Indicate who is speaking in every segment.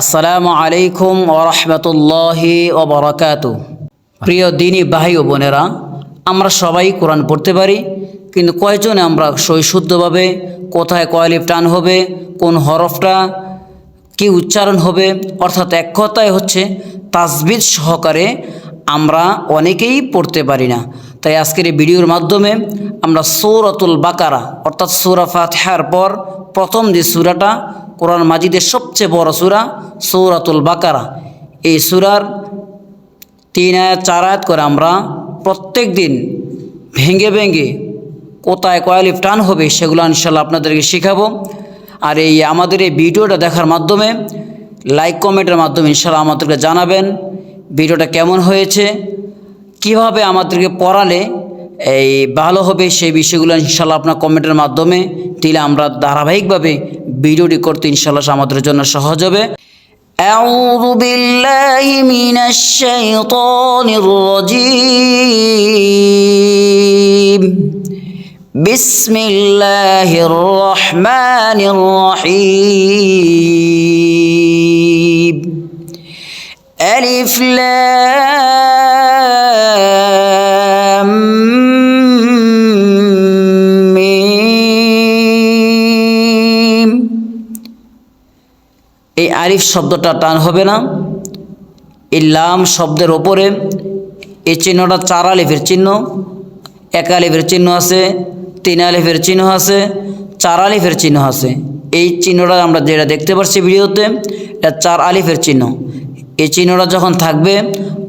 Speaker 1: আসসালামু আলাইকুম ওরহমতুল্লাহি ওবরাকাতু প্রিয় দিনী ভাই ও বোনেরা, আমরা সবাই কোরআন পড়তে পারি, কিন্তু কয়জনে আমরা সৈশুদ্ধভাবে কোথায় কয়লিপ টান হবে, কোন হরফটা, কি উচ্চারণ হবে, অর্থাৎ এক কথায় হচ্ছে তাসবিদ সহকারে আমরা অনেকেই পড়তে পারি না। তাই আজকের এই ভিডিওর মাধ্যমে আমরা সৌরতুল বাকারা, অর্থাৎ সৌরা ফাতহার পর প্রথম যে সুরাটা কোরআন মাজিদের সবচেয়ে বড় সুরা সৌরাতুল বাকারা। এই সুরার তিন আয়াত, চার আয়াত করে আমরা প্রত্যেক দিন ভেঙে ভেঙে কোথায় কয়ালিফ টান হবে সেগুলো ইনশাল্লাহ আপনাদেরকে শেখাবো। আর এই আমাদের এই ভিডিওটা দেখার মাধ্যমে লাইক, কমেন্টের মাধ্যমে ইনশাল্লাহ আমাদেরকে জানাবেন ভিডিওটা কেমন হয়েছে, কীভাবে আমাদেরকে পড়ালে এই ভালো হবে সেই বিষয়গুলো ইনশাল্লাহ আপনার কমেন্টের মাধ্যমে দিলে আমরা ধারাবাহিকভাবে ভিডিওটি করতে ইনশাল্লাহ আমাদের জন্য সহজ হবে أعوذ بالله من الشيطان الرجيم بسم الله الرحمن الرحيم ألف لام আরিফ শব্দটা টান হবে না। এই লাম শব্দের ওপরে এই চিহ্নটা চার আলিফের চিহ্ন, এক আলিফের চিহ্ন আছে, তিন আলিফের চিহ্ন আছে, চার আলিফের চিহ্ন আছে। এই চিহ্নটা আমরা যেটা দেখতে পাচ্ছি ভিডিওতে, এটা চার আলিফের চিহ্ন। এই চিহ্নটা যখন থাকবে,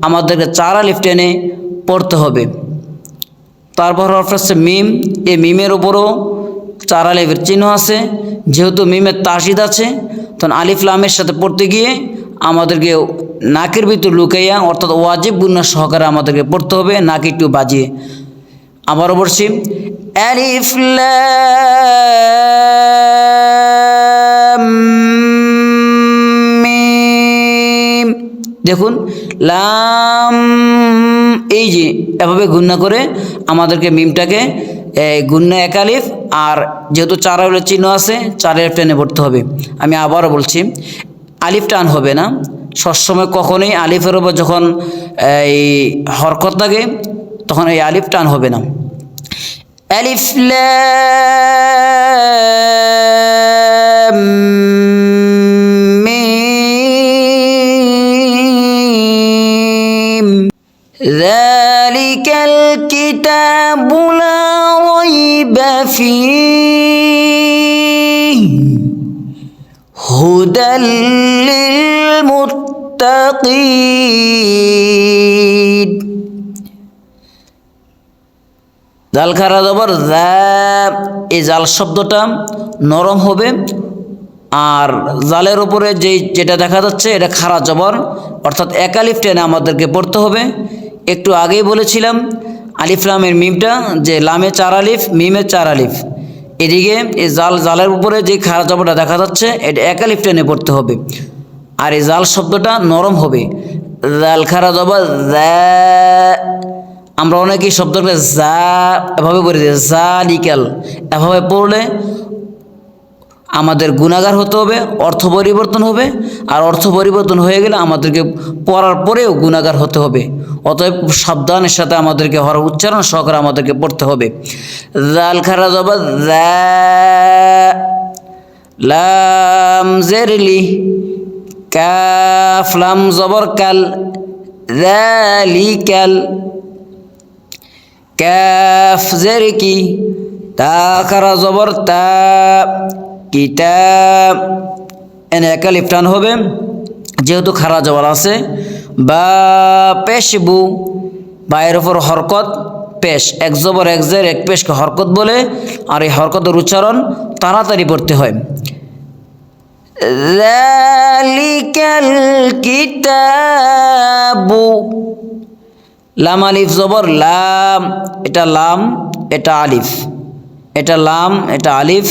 Speaker 1: আমাদেরকে চার আলিফ টেনে পড়তে হবে। তারপর হচ্ছে মিম, এই মিমের ওপরও চার আলিফের চিহ্ন আছে যেহেতু মিমের তাসিদ আছে, তখন আলিফ লামের সাথে পড়তে গিয়ে আমাদেরকে নাকের ভিতর লুকাইয়া, অর্থাৎ ওয়াজিব গুন্না সহকারে আমাদেরকে পড়তে হবে, নাক একটু বাজিয়ে। আবার লাম মিম। দেখুন, লাম এই যে এভাবে গুন্না করে আমাদেরকে মিমটাকে গুন্না একালিফ আর যেহেতু চার আলিফের চিহ্ন আছে চারের টেনে পড়তে হবে আমি আবারও বলছি আলিফ টান হবে না সবসময় কখনোই আলিফের ওপর যখন এই হরকত লাগে তখন এই আলিফ টান হবে না আলিফ লাম মিম ذلك الكتاب لا ريب فيه هدى للمتقين জাল খারা জবর যা এই জাল শব্দটা নরম হবে আর জালের উপরে যেই যেটা দেখা যাচ্ছে এটা খারা জবর অর্থাৎ একালিফ টেনে আমাদেরকে পড়তে হবে একটু আগেই বলেছিলাম আলিফ লামের মিমটা, যে লামে চার আলিফ মিমে চার আলিফ। এদিকে এই জাল, জালের উপরে যে খারা জবরটা দেখা যাচ্ছে, এটা এক আলিফ টেনে পড়তে হবে। আর এই জাল শব্দটা নরম হবে। জাল খারা জবা আমরা অনেকেই শব্দটা যা এভাবে পড়ে দিই জা লিকাল এভাবে পড়লে আমাদের গুণাগার হতে হবে, অর্থ পরিবর্তন হবে, আর অর্থ পরিবর্তন হয়ে গেলে আমাদেরকে পড়ার পরেও গুণাগার হতে হবে। অতএব সাবধানের সাথে আমাদেরকে হর উচ্চারণ সহকারে আমাদেরকে পড়তে হবে। জাল খারা জবা লাম জেরলি কাফ, লাম, জবর, কাল কাল ক্যাফ জের, কি, তা, খারা, জবর, তা কিতাব এনে একা লিফটান হবে, যেহেতু খারা জবাল আছে। বা পেশবু বায়ের ওপর হরকত, পেশ। এক জবর, এক জের, এক পেশকে হরকত বলে, আর এই হরকতের উচ্চারণ তাড়াতাড়ি পড়তে হয়। লাম আলিফ জবর, লাম, এটা লাম, এটা আলিফ। এটা লাম, এটা আলিফ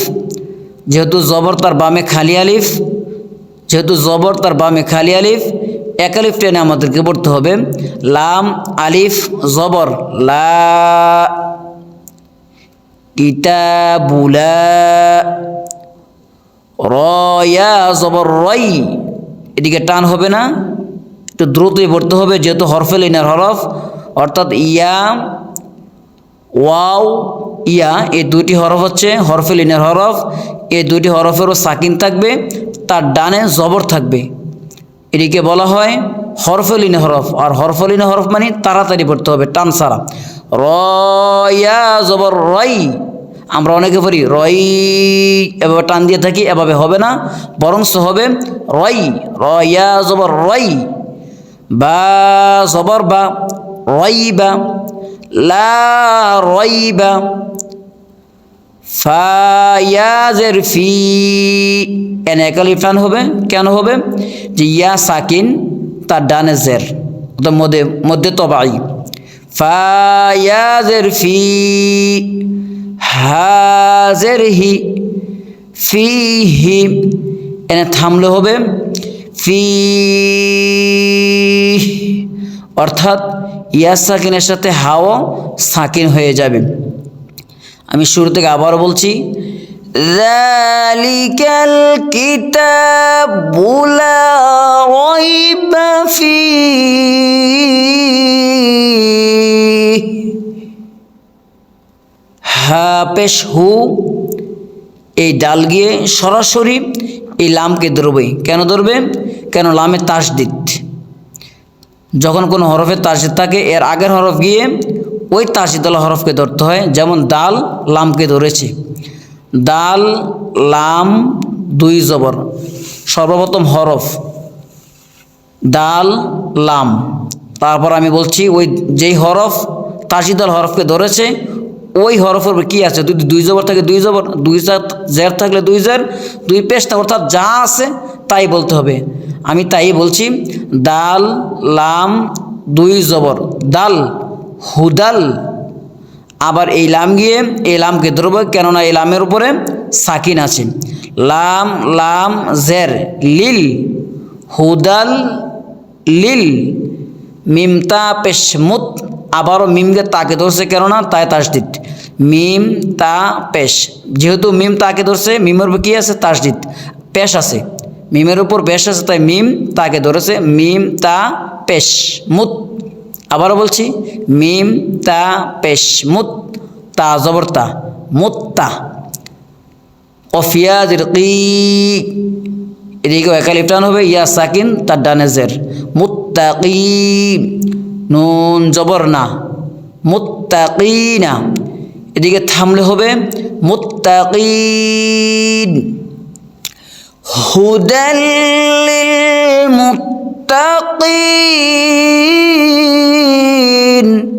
Speaker 1: যেহেতু জবর তার বামে খালি আলিফ, যেহেতু জবর তার বামে খালি আলিফ, এক আলিফ টেনে আমাদেরকে পড়তে হবে। লাম, আলিফ, জবর, লা রয়া, জবর রই এদিকে টান হবে না। একটু দ্রুতই পড়তে হবে, যেহেতু হরফে লিনের হরফ, অর্থাৎ ইয়া, ওয়াও ইয়া এই দুটি হরফ হচ্ছে হরফে লিনের হরফ এই দুটি হরফেরও সাকিন থাকবে, তার ডানে জবর থাকবে। এটিকে বলা হয় হরফলিনে হরফ, আর হরফলিনে হরফ মানে তাড়াতাড়ি পড়তে হবে, টান সারা রয়া জবর, রই, আমরা অনেকে পড়ি, রই, এভাবে টান দিয়ে থাকি, এভাবে হবে না বরংস হবে রই রয়া জবর, রই, বা, জবর বা, রই বা, লা, রই বা ফায়াজের ফি। এন একালিফ টান হবে, কেন হবে? যে ইয়া সাকিন, তার ডানে জের মধ্যে মধ্যে তবাই। ফায়াজের ফি। হাজের হি ফি হি এনে থামলে হবে। ফি অর্থাৎ ইয়া সাকিনের সাথে হাও সাকিন হয়ে যাবে। আমি শুরু থেকে আবারও বলছি জালিকাল কিতাবুলা রাইবা ফি হা পেশ হু, এই ডাল গিয়ে সরাসরি এই লামকে ধরবে। কেন ধরবে? কেন লামে তাসদিদ? যখন কোনো হরফে তাস থাকে, এর আগের হরফ গিয়ে ওই তাসিদুল হরফকে ধরতে হয়, যেমন দাল লামকে ধরেছে। দাল, লাম, দুই জবর, সর্বপ্রথম হরফ। দাল, লাম। তারপর আমি বলছি, ওই যেই হরফ তাসিদুল হরফকে ধরেছে, ওই হরফের কি আছে? যদি দুই জবর থাকে, দুই জবর, দুই জের থাকলে দুই জের, দুই পেশটা অর্থাৎ যা আছে তাই বলতে হবে। আমি তাই বলছি, দাল, লাম, দুই জবর। দাল হুদাল। আবার এই লাম গিয়ে, এই লামকে ধরবে, কেননা এই লামের উপরে সাকিন আছে। লাম লাম, জের, লিল, হুদাল, লিল মিমতা পেশমুত, আবারও মিমকে তাকে ধরছে কেননা তাই তাসদিদ। মিম তা পেশ, যেহেতু মিম তাকে ধরছে, মিমের উপর কী আছে? তাসদিদ। পেশ আছে। মিমের উপর পেশ আছে, তাই মিম তাকে ধরেছে, মিম তা পেশ মুত আবারও বলছি, মিম, তা, পেশ, মুত, তা, জবর, তা মুত্তা অফিয়া দিরকি এদিকে একালিপটান হবে, ইয়া, সাকিন, তার ডানেজের মুত্তাকি, নুন, জবর, না। মুত্তাকিনা, এদিকে থামলে হবে, মুত্তাকিন। হুদাল লিল المتقين